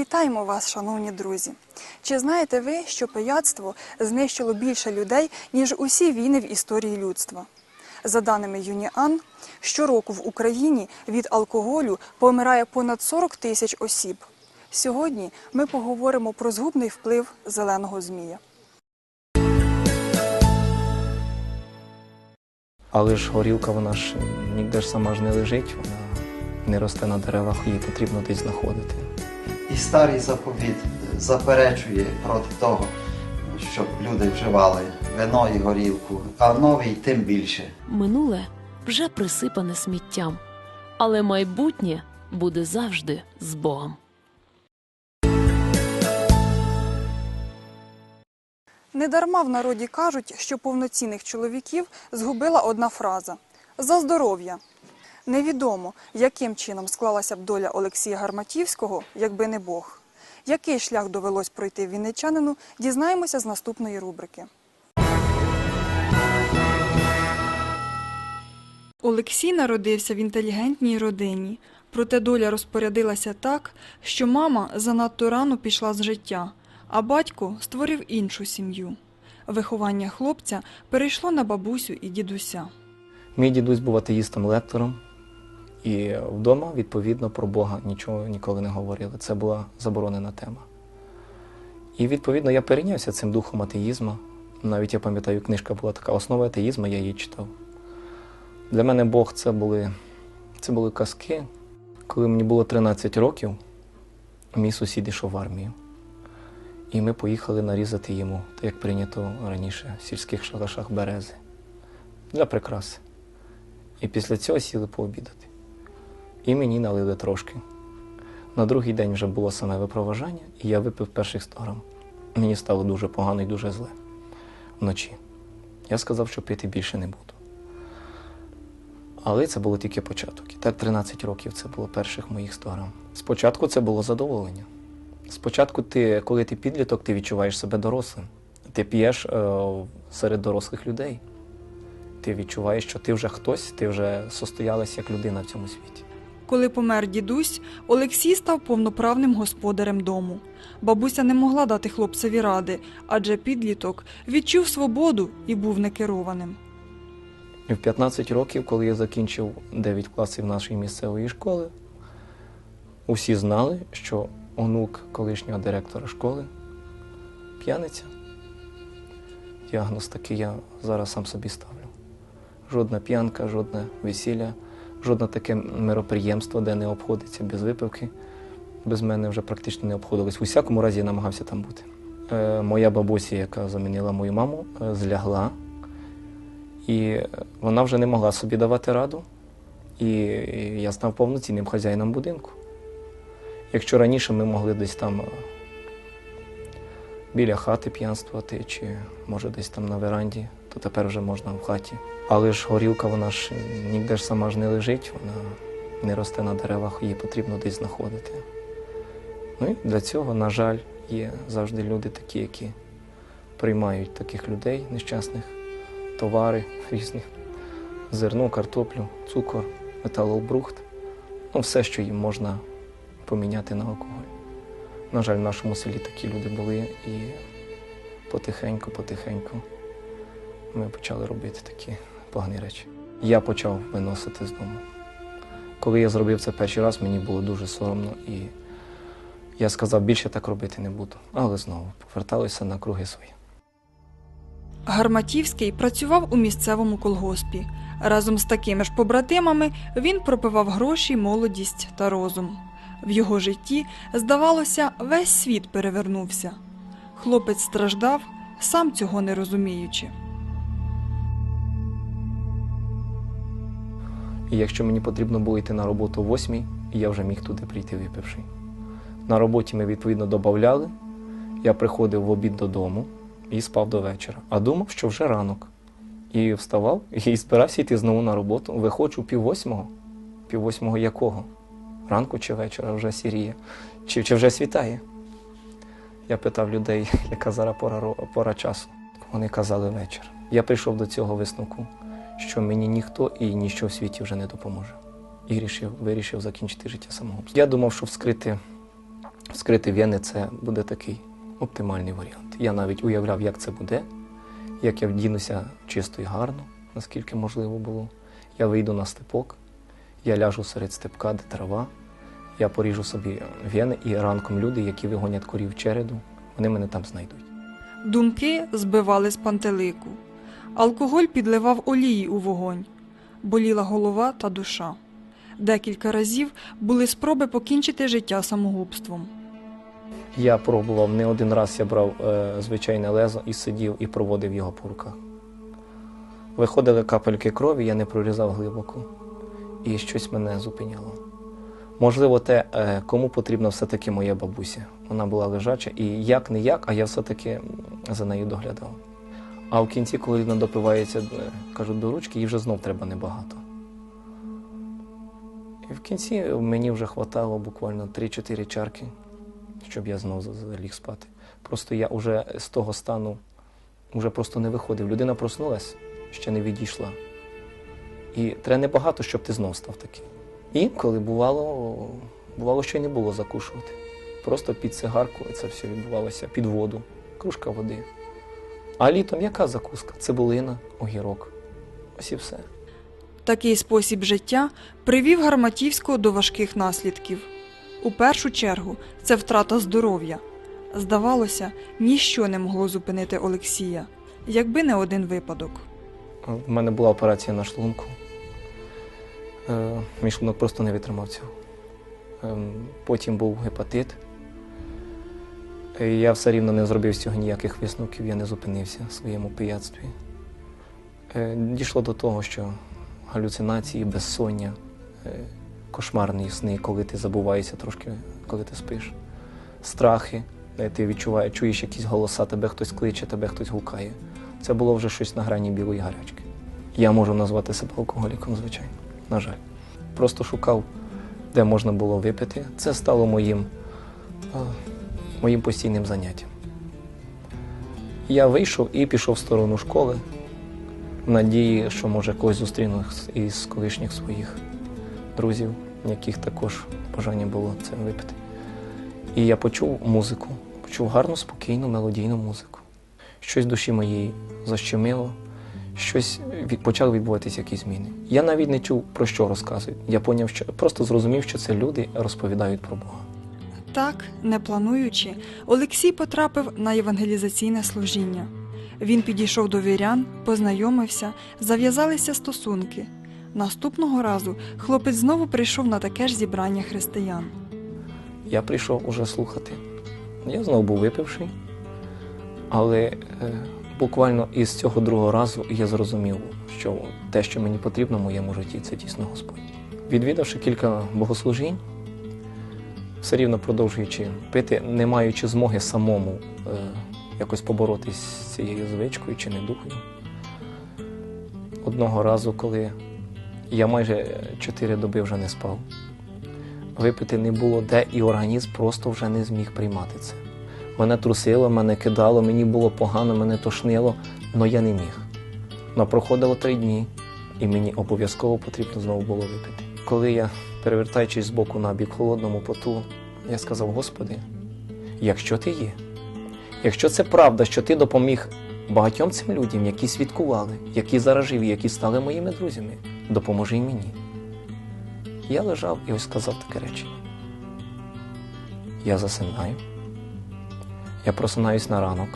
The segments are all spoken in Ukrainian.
Вітаємо вас, шановні друзі! Чи знаєте ви, що пияцтво знищило більше людей, ніж усі війни в історії людства? За даними ЮНІАН, щороку в Україні від алкоголю помирає понад 40 тисяч осіб. Сьогодні ми поговоримо про згубний вплив зеленого змія. Але ж горілка, вона ж ніде ж сама ж не лежить, вона не росте на деревах, її потрібно десь знаходити. І старий заповіт заперечує проти того, щоб люди вживали вино і горілку, а новий тим більше. Минуле вже присипане сміттям, але майбутнє буде завжди з Богом. Недарма в народі кажуть, що повноцінних чоловіків згубила одна фраза за здоров'я. Невідомо, яким чином склалася б доля Олексія Гарматівського, якби не Бог. Який шлях довелось пройти вінничанину, дізнаємося з наступної рубрики. Олексій народився в інтелігентній родині, проте доля розпорядилася так, що мама занадто рано пішла з життя, а батько створив іншу сім'ю. Виховання хлопця перейшло на бабусю і дідуся. Мій дідусь був атеїстом-лектором, і вдома, відповідно, про Бога нічого ніколи не говорили. Це була заборонена тема. І відповідно я перейнявся цим духом атеїзму. Навіть я пам'ятаю, книжка була така основа атеїзму, я її читав. Для мене Бог це були, це були казки. Коли мені було 13 років, мій сусід йшов в армію. І ми поїхали нарізати йому, так як прийнято раніше, в сільських шалашах берези для прикраси. І після цього сіли пообідати. І мені налили трошки. На другий день вже було саме випроважання, і я випив перших 100 грам. Мені стало дуже погано і дуже зле вночі. Я сказав, що пити більше не буду. Але це було тільки початок. І так 13 років це було перших моїх 100 грам. Спочатку це було задоволення. Спочатку, ти, коли ти підліток, ти відчуваєш себе дорослим. Ти п'єш е, серед дорослих людей. Ти відчуваєш, що ти вже хтось, ти вже состоялась як людина в цьому світі. Коли помер дідусь, Олексій став повноправним господарем дому. Бабуся не могла дати хлопцеві ради, адже підліток відчув свободу і був некерованим. В 15 років, коли я закінчив 9 класів нашої місцевої школи, усі знали, що онук колишнього директора школи п'яниця. Діагноз такий я зараз сам собі ставлю. Жодна п'янка, жодне весілля, жодне таке мероприємство, де не обходиться без випивки. Без мене вже практично не обходилось. У всякому разі я намагався там бути. Е, моя бабуся, яка замінила мою маму, е, злягла. І вона вже не могла собі давати раду. І я став повноцінним хазяїном будинку. Якщо раніше ми могли десь там е, біля хати п'янствувати, чи може десь там на веранді, то тепер вже можна в хаті. Але ж горілка, вона ж ніде ж сама ж не лежить, вона не росте на деревах, її потрібно десь знаходити. Ну і для цього, на жаль, є завжди люди такі, які приймають таких людей нещасних товари різні, зерно, картоплю, цукор, металобрухт, ну все, що їм можна поміняти на алкоголь. На жаль, в нашому селі такі люди були, і потихеньку, потихеньку ми почали робити такі погані речі. Я почав виносити з дому. Коли я зробив це перший раз, мені було дуже соромно, і я сказав, більше так робити не буду. Але знову поверталися на круги свої. Гарматівський працював у місцевому колгоспі. Разом з такими ж побратимами він пропивав гроші, молодість та розум. В його житті, здавалося, весь світ перевернувся. Хлопець страждав, сам цього не розуміючи. І якщо мені потрібно було йти на роботу о 8, я вже міг туди прийти випивши. На роботі ми відповідно додавали. Я приходив в обід додому і спав до вечора, а думав, що вже ранок. І вставав і збирався йти знову на роботу. Виходжу пів восьмого. Пів восьмого якого? Ранку чи вечора вже сіріє, чи, чи вже світає. Я питав людей, яка зараз пора, пора часу. Вони казали вечір. Я прийшов до цього висновку, що мені ніхто і ніщо в світі вже не допоможе. І рішив, вирішив закінчити життя самогубством. Я думав, що вскрити Скрити вени це буде такий оптимальний варіант. Я навіть уявляв, як це буде, як я вдінуся чисто і гарно, наскільки можливо було. Я вийду на степок, я ляжу серед степка, де трава, я поріжу собі вени, і ранком люди, які вигонять корів череду, вони мене там знайдуть. Думки збивали з пантелику. Алкоголь підливав олії у вогонь. Боліла голова та душа. Декілька разів були спроби покінчити життя самогубством. Я пробував не один раз, я брав е, звичайне лезо і сидів і проводив його по руках. Виходили капельки крові, я не прорізав глибоко, і щось мене зупиняло. Можливо, те, е, кому потрібна все-таки моя бабуся. Вона була лежача, і як не як, а я все-таки за нею доглядав. А в кінці, коли людина допивається, е, кажуть, до ручки, їй вже знов треба небагато. І в кінці мені вже хватало буквально 3-4 чарки, щоб я знову за- заліг спати. Просто я вже з того стану вже просто не виходив. Людина проснулась, ще не відійшла. І треба небагато, щоб ти знов став такий. І коли бувало, бувало, що й не було закушувати. Просто під цигарку це все відбувалося, під воду, кружка води. А літом яка закуска? Цибулина, огірок. Ось і все. Такий спосіб життя привів Гарматівського до важких наслідків. У першу чергу це втрата здоров'я. Здавалося, ніщо не могло зупинити Олексія, якби не один випадок. У мене була операція на шлунку. Е, Мій шлунок просто не витримав цього. Ем, Потім був гепатит. Е, Я все рівно не зробив з цього ніяких висновків, я не зупинився в своєму пияцтві. Е, Дійшло до того, що галюцинації, безсоння, е, кошмарні сни, коли ти забуваєшся трошки, коли ти спиш, страхи, де ти відчуваєш, чуєш якісь голоса, тебе хтось кличе, тебе хтось гукає. Це було вже щось на грані білої гарячки. Я можу назвати себе алкоголіком, звичайно, на жаль. Просто шукав, де можна було випити. Це стало моїм, е, моїм постійним заняттям. Я вийшов і пішов в сторону школи, в надії, що може когось зустріну із колишніх своїх друзів, яких також бажання було це випити. І я почув музику, почув гарну, спокійну, мелодійну музику. Щось душі моєї защемило, щось почали відбуватися якісь зміни. Я навіть не чув, про що розказують. Я поняв, що просто зрозумів, що це люди розповідають про Бога. Так, не плануючи, Олексій потрапив на євангелізаційне служіння. Він підійшов до вірян, познайомився, зав'язалися стосунки. Наступного разу хлопець знову прийшов на таке ж зібрання християн. Я прийшов уже слухати. Я знову був випивший, але е, буквально із цього другого разу я зрозумів, що те, що мені потрібно в моєму житті, це дійсно Господь. Відвідавши кілька богослужінь, все рівно продовжуючи пити, не маючи змоги самому е, якось поборотись з цією звичкою чи недухою. Одного разу, коли я майже чотири доби вже не спав, випити не було де, і організм просто вже не зміг приймати це. Мене трусило, мене кидало, мені було погано, мене тошнило, але я не міг. Но проходило три дні, і мені обов'язково потрібно знову було випити. Коли я, перевертаючись з боку на бік холодному поту, я сказав: Господи, якщо ти є, якщо це правда, що ти допоміг багатьом цим людям, які свідкували, які зараз живі, які стали моїми друзями, допоможи й мені. Я лежав і ось сказав таке речення. Я засинаю. Я просинаюсь на ранок.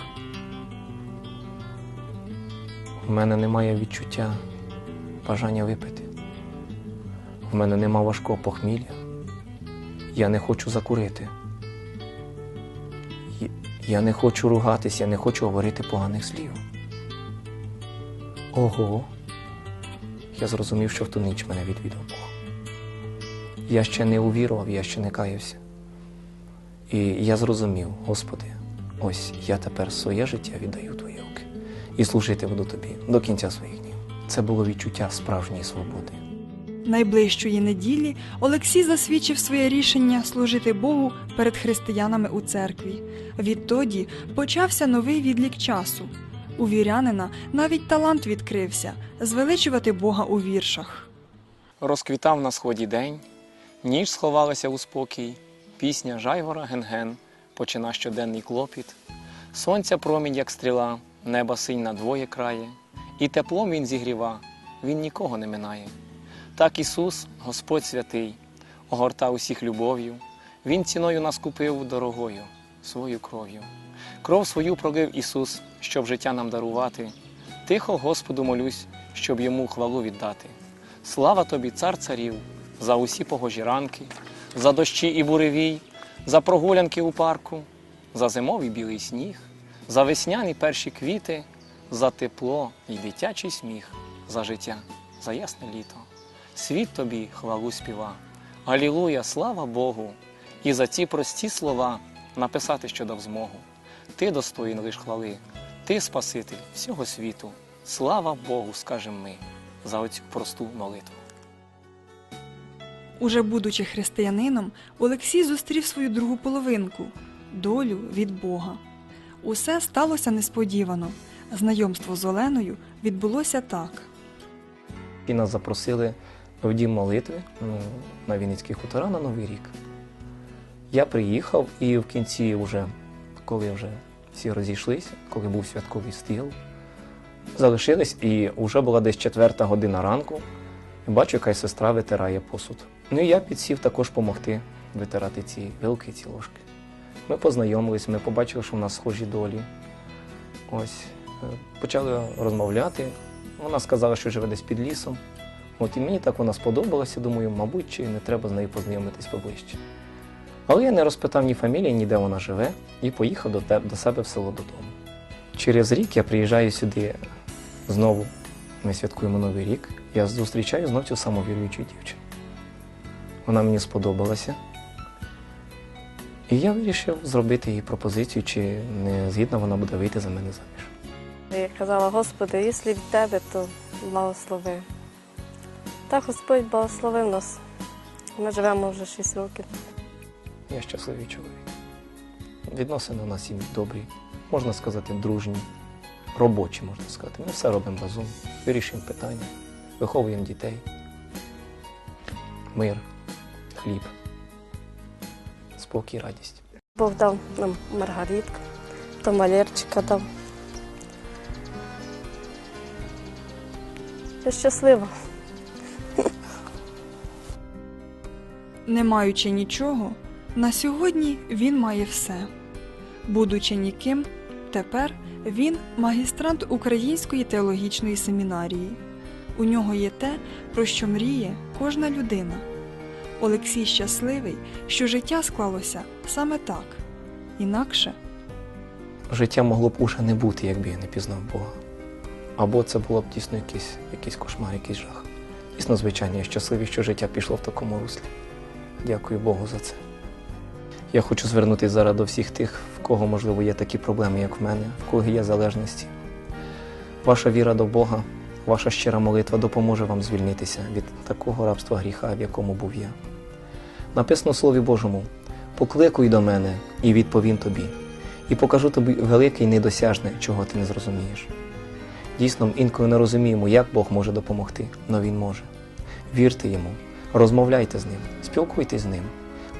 У мене немає відчуття бажання випити. В мене нема важкого похмілля. Я не хочу закурити. Я не хочу ругатись, я не хочу говорити поганих слів. Ого. Я зрозумів, що в ту ніч мене відвідав Бог. Я ще не увірував, я ще не каявся. І я зрозумів, Господи, ось я тепер своє життя віддаю Твої руки і служити буду Тобі до кінця своїх днів. Це було відчуття справжньої свободи. Найближчої неділі Олексій засвідчив своє рішення служити Богу перед християнами у церкві. Відтоді почався новий відлік часу. У вірянина навіть талант відкрився звеличувати Бога у віршах. Розквітав на сході день, ніч сховалася у спокій, пісня жайвора ген-ген, почина щоденний клопіт. Сонця промінь, як стріла, неба синь на двоє крає, і теплом він зігріва, він нікого не минає. Так Ісус, Господь святий, огорта усіх любов'ю, Він ціною нас купив дорогою, свою кров'ю. Кров свою пролив Ісус, щоб життя нам дарувати. Тихо Господу молюсь, щоб йому хвалу віддати. Слава тобі, цар царів, за усі погожі ранки, за дощі і буревій, за прогулянки у парку, за зимовий білий сніг, за весняні перші квіти, за тепло і дитячий сміх, за життя, за ясне літо. Світ тобі хвалу співа. Алілуя, слава Богу! І за ці прості слова написати, що дав змогу. Ти достоїн лиш хвали, ти Спаситель всього світу. Слава Богу, скажем ми, за оцю просту молитву. Уже будучи християнином, Олексій зустрів свою другу половинку долю від Бога. Усе сталося несподівано. Знайомство з Оленою відбулося так. І нас запросили в дім молитви ну, на Вінницькі хутора на Новий рік. Я приїхав і в кінці, вже, коли вже всі розійшлися, коли був святковий стіл, залишились, і вже була десь четверта година ранку. І бачу, яка сестра витирає посуд. Ну і я підсів також допомогти витирати ці вилки, ці ложки. Ми познайомились, ми побачили, що в нас схожі долі. Ось, е, почали розмовляти. Вона сказала, що живе десь під лісом. От і мені так вона сподобалася, думаю, мабуть, чи не треба з нею познайомитись поближче. Але я не розпитав ні фамілії, ні де вона живе, і поїхав до, те- до себе в село додому. Через рік я приїжджаю сюди знову. Ми святкуємо Новий рік. Я зустрічаю знов цю саму віруючу дівчину. Вона мені сподобалася. І я вирішив зробити їй пропозицію, чи не згідна вона буде вийти за мене заміж. Я казала, Господи, якщо від Тебе, то благослови. Так Господь благословив нас. Ми живемо вже 6 років. Я щасливий чоловік. Відносини у нас і добрі, можна сказати, дружні, робочі, можна сказати. Ми все робимо разом, вирішуємо питання, виховуємо дітей. Мир, хліб, спокій, радість. Бог дав нам Маргаритку, то Валерчика дав. Я щаслива. Не маючи нічого, на сьогодні він має все. Будучи ніким, тепер він магістрант Української теологічної семінарії. У нього є те, про що мріє кожна людина. Олексій щасливий, що життя склалося саме так. Інакше Життя могло б уже не бути, якби я не пізнав Бога. Або це було б дійсно якийсь, якийсь кошмар, якийсь жах. Дійсно, звичайно, я щасливий, що життя пішло в такому руслі. Дякую Богу за це. Я хочу звернутися зараз до всіх тих, в кого, можливо, є такі проблеми, як в мене, в кого є залежності. Ваша віра до Бога, ваша щира молитва допоможе вам звільнитися від такого рабства гріха, в якому був я. Написано в Слові Божому: покликуй до мене і відповім тобі, і покажу тобі велике і недосяжне, чого ти не зрозумієш. Дійсно, інколи не розуміємо, як Бог може допомогти, але Він може. Вірте йому, розмовляйте з ним, спілкуйтесь з ним.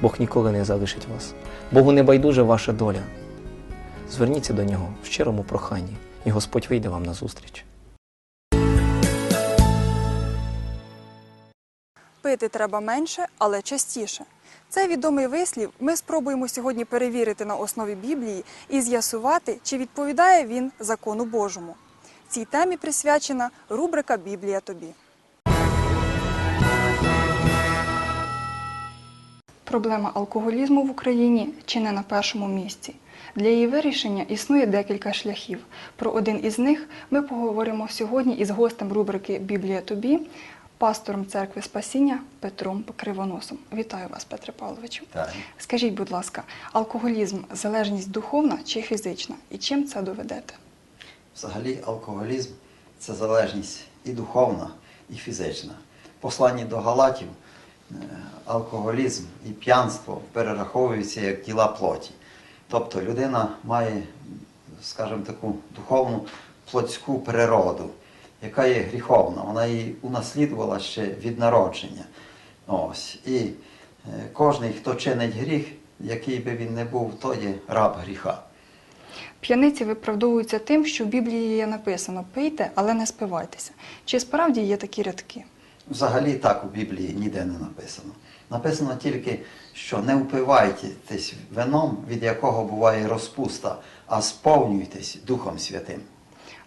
Бог ніколи не залишить вас. Богу не байдуже ваша доля. Зверніться до нього в щирому проханні, і Господь вийде вам на зустріч. пити треба менше, але частіше. Цей відомий вислів ми спробуємо сьогодні перевірити на основі Біблії і з'ясувати, чи відповідає він закону Божому. Цій темі присвячена рубрика Біблія тобі. Проблема алкоголізму в Україні чи не на першому місці. Для її вирішення існує декілька шляхів. Про один із них ми поговоримо сьогодні із гостем рубрики Біблія тобі, пастором церкви Спасіння Петром Кривоносом. Вітаю вас, Петре Павловичу. Так. Скажіть, будь ласка, алкоголізм залежність духовна чи фізична? І чим це доведете? Взагалі алкоголізм це залежність і духовна, і фізична. В посланні до Галатів алкоголізм і п'янство перераховуються як діла плоті. Тобто людина має, скажімо, таку духовну плотську природу, яка є гріховна. Вона її унаслідувала ще від народження. Ось. І е, кожен, хто чинить гріх, який би він не був, то є раб гріха. П'яниці виправдовуються тим, що в Біблії є написано пийте, але не спивайтеся. Чи справді є такі рядки? Взагалі так у Біблії ніде не написано. Написано тільки, що не впивайтесь вином, від якого буває розпуста, а сповнюйтесь Духом Святим.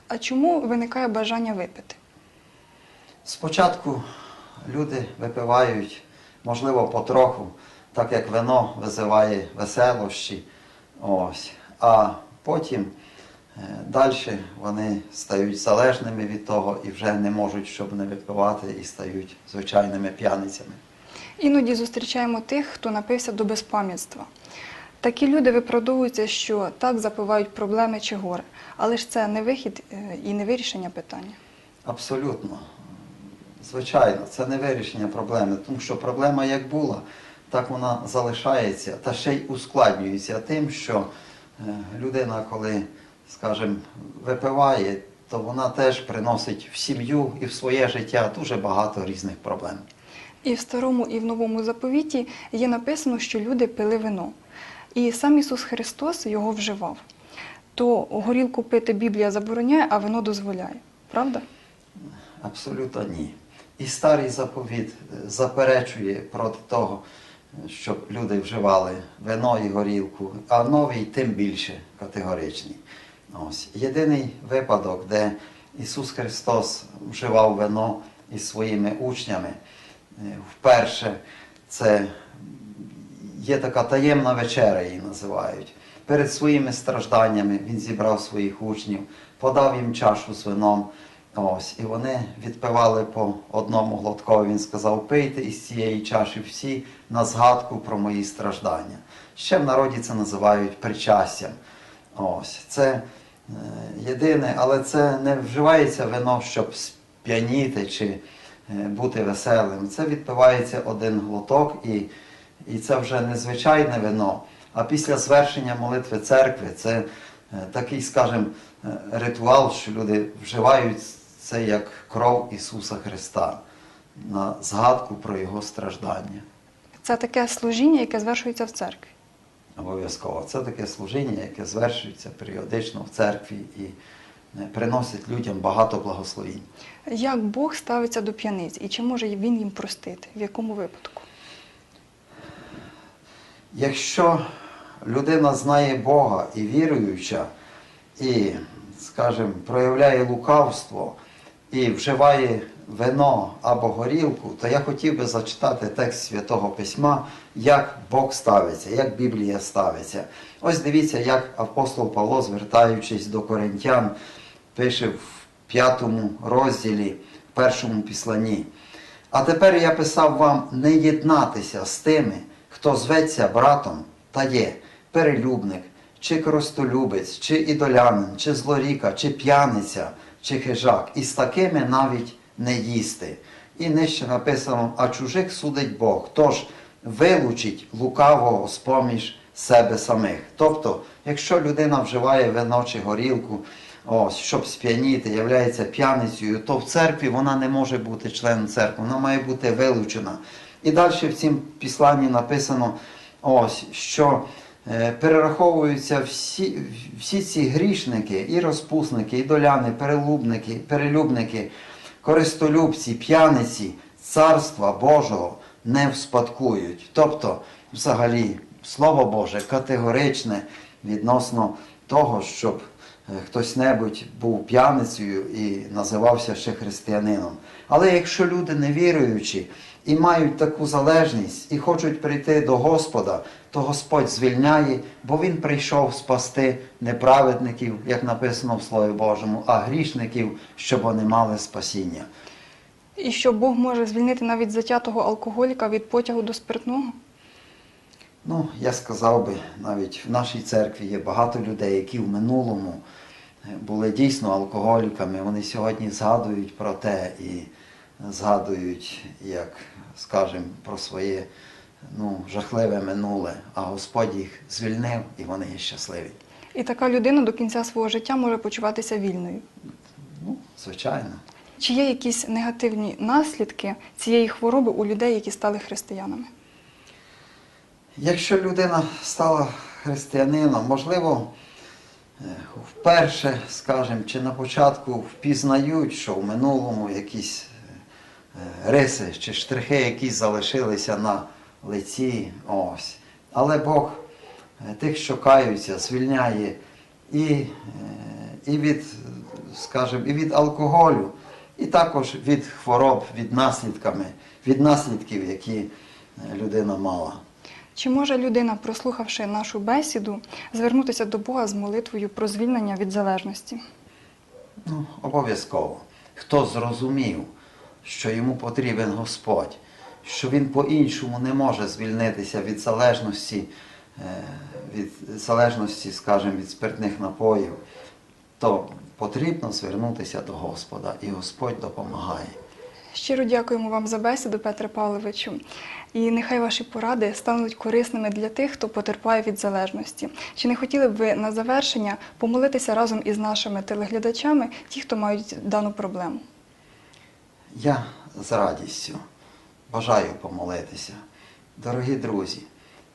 А чому виникає бажання випити? Спочатку люди випивають, можливо, потроху, так як вино визиває веселощі. Ось. А потім далі вони стають залежними від того і вже не можуть, щоб не випивати, і стають звичайними п'яницями. Іноді зустрічаємо тих, хто напився до безпам'ятства. Такі люди виправдовуються, що так запивають проблеми чи горе, але ж це не вихід е, і не вирішення питання. Абсолютно. Звичайно, це не вирішення проблеми, тому що проблема як була, так вона залишається та ще й ускладнюється тим, що е, людина, коли, скажімо, випиває, то вона теж приносить в сім'ю і в своє життя дуже багато різних проблем. І в старому, і в новому заповіті є написано, що люди пили вино. І сам Ісус Христос його вживав. То горілку пити Біблія забороняє, а вино дозволяє. Правда? Абсолютно ні. І старий заповіт е, заперечує проти того, щоб люди вживали вино і горілку, а новий тим більше категоричний. Ось. Єдиний випадок, де Ісус Христос вживав вино із своїми учнями, е, вперше це є така таємна вечеря, її називають. Перед своїми стражданнями він зібрав своїх учнів, подав їм чашу з вином. Ось, і вони відпивали по одному глоткові. Він сказав, пийте із цієї чаші всі на згадку про мої страждання. Ще в народі це називають причастям. Ось, це єдине, але це не вживається вино, щоб сп'яніти чи е, бути веселим. Це відпивається один глоток, і, і це вже не звичайне вино. А після звершення молитви церкви це е, такий, скажімо, е, ритуал, що люди вживають це як кров Ісуса Христа на згадку про Його страждання. Це таке служіння, яке звершується в церкві. Обов'язково. Це таке служіння, яке звершується періодично в церкві і е, приносить людям багато благословінь. Як Бог ставиться до п'яниць і чи може він їм простити? В якому випадку? Якщо людина знає Бога і віруюча, і, скажімо, проявляє лукавство і вживає вино або горілку, то я хотів би зачитати текст Святого Письма, як Бог ставиться, як Біблія ставиться. Ось дивіться, як апостол Павло, звертаючись до коринтян, пише в п'ятому розділі, першому післанні. А тепер я писав вам не єднатися з тими, хто зветься братом та є перелюбник, чи коростолюбець, чи ідолянин, чи злоріка, чи п'яниця, чи хижак, і з такими навіть не їсти. І нижче написано, а чужих судить Бог. Тож вилучить лукавого з поміж себе самих. Тобто, якщо людина вживає вино чи горілку, ось, щоб сп'яніти, являється п'яницею, то в церкві вона не може бути членом церкви, вона має бути вилучена. І далі в цім післанні написано, ось, що перераховуються всі, всі ці грішники, і розпусники, і доляни, перелюбники, перелюбники, користолюбці, п'яниці, царства Божого не вспадкують. Тобто, взагалі, Слово Боже категоричне відносно того, щоб е, хтось-небудь був п'яницею і називався ще християнином. Але якщо люди невіруючі і мають таку залежність і хочуть прийти до Господа, то Господь звільняє, бо Він прийшов спасти неправедників, як написано в Слові Божому, а грішників, щоб вони мали спасіння. І що Бог може звільнити навіть затятого алкоголіка від потягу до спиртного? Ну, я сказав би, навіть в нашій церкві є багато людей, які в минулому були дійсно алкоголіками. Вони сьогодні згадують про те і згадують, як скажемо, про своє ну, жахливе минуле, а Господь їх звільнив і вони є щасливі. І така людина до кінця свого життя може почуватися вільною. Ну, звичайно. Чи є якісь негативні наслідки цієї хвороби у людей, які стали християнами? Якщо людина стала християнином, можливо, е, вперше, скажімо, чи на початку впізнають, що в минулому якісь риси чи штрихи, якісь залишилися на лиці. Ось. Але Бог е, тих, що каються, звільняє і, е, і від, скажімо, і від алкоголю, і також від хвороб, від наслідками, від наслідків, які е, людина мала. Чи може людина, прослухавши нашу бесіду, звернутися до Бога з молитвою про звільнення від залежності? Ну, обов'язково. Хто зрозумів, що йому потрібен Господь, що він по-іншому не може звільнитися від залежності, е, від залежності, скажімо, від спиртних напоїв, то потрібно звернутися до Господа, і Господь допомагає. Щиро дякуємо вам за бесіду, Петре Павловичу. І нехай ваші поради стануть корисними для тих, хто потерпає від залежності. Чи не хотіли б ви на завершення помолитися разом із нашими телеглядачами, ті, хто мають дану проблему? Я з радістю бажаю помолитися. Дорогі друзі,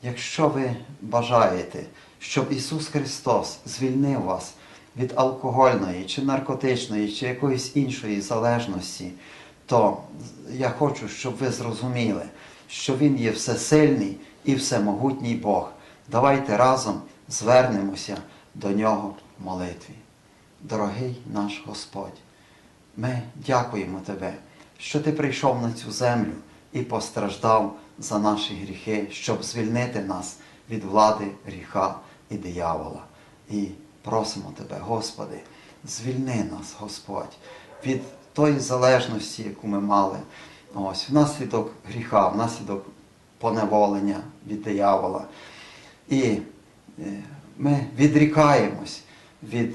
якщо ви бажаєте, щоб Ісус Христос звільнив вас від алкогольної чи наркотичної, чи якоїсь іншої залежності, то я хочу, щоб ви зрозуміли, що Він є всесильний і всемогутній Бог. Давайте разом звернемося до Нього в молитві. Дорогий наш Господь, ми дякуємо Тебе, що Ти прийшов на цю землю і постраждав за наші гріхи, щоб звільнити нас від влади гріха і диявола. І просимо Тебе, Господи, звільни нас, Господь, від тої залежності, яку ми мали, ось, внаслідок гріха, внаслідок поневолення від диявола. І е, ми відрікаємось від,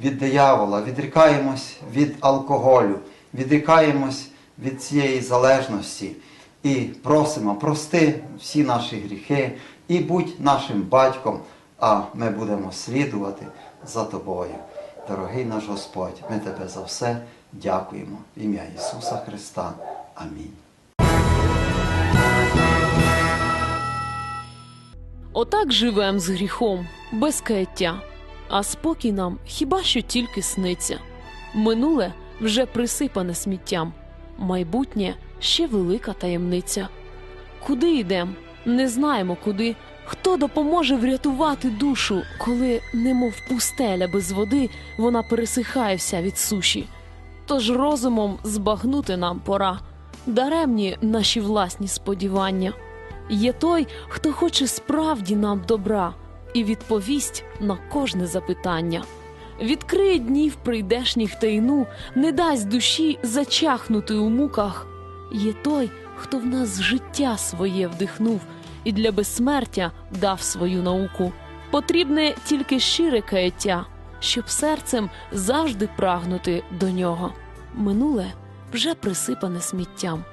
від диявола, відрікаємось від алкоголю, відрікаємось від цієї залежності і просимо прости всі наші гріхи і будь нашим батьком, а ми будемо слідувати за тобою. Дорогий наш Господь, ми тебе за все дякуємо. В ім'я Ісуса Христа. Амінь. Отак живем з гріхом, без каяття, а спокій нам хіба що тільки сниться. Минуле вже присипане сміттям, майбутнє ще велика таємниця. Куди йдем? Не знаємо куди. Хто допоможе врятувати душу, коли, немов пустеля без води, вона пересихає вся від суші. Тож розумом збагнути нам пора, даремні наші власні сподівання. Є той, хто хоче справді нам добра і відповість на кожне запитання. Відкриє днів прийдешніх тайну, не дасть душі зачахнути у муках. Є той, хто в нас життя своє вдихнув і для безсмертя дав свою науку. Потрібне тільки щире каяття, щоб серцем завжди прагнути до нього. Минуле вже присипане сміттям,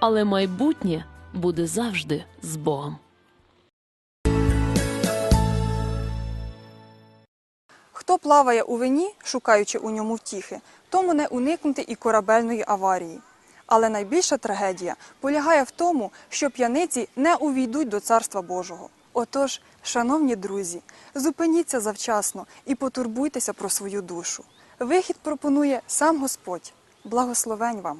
але майбутнє буде завжди з Богом. Хто плаває у вині, шукаючи у ньому втіхи, тому не уникнути і корабельної аварії. Але найбільша трагедія полягає в тому, що п'яниці не увійдуть до Царства Божого. Отож, шановні друзі, зупиніться завчасно і потурбуйтеся про свою душу. Вихід пропонує сам Господь. Благословень вам!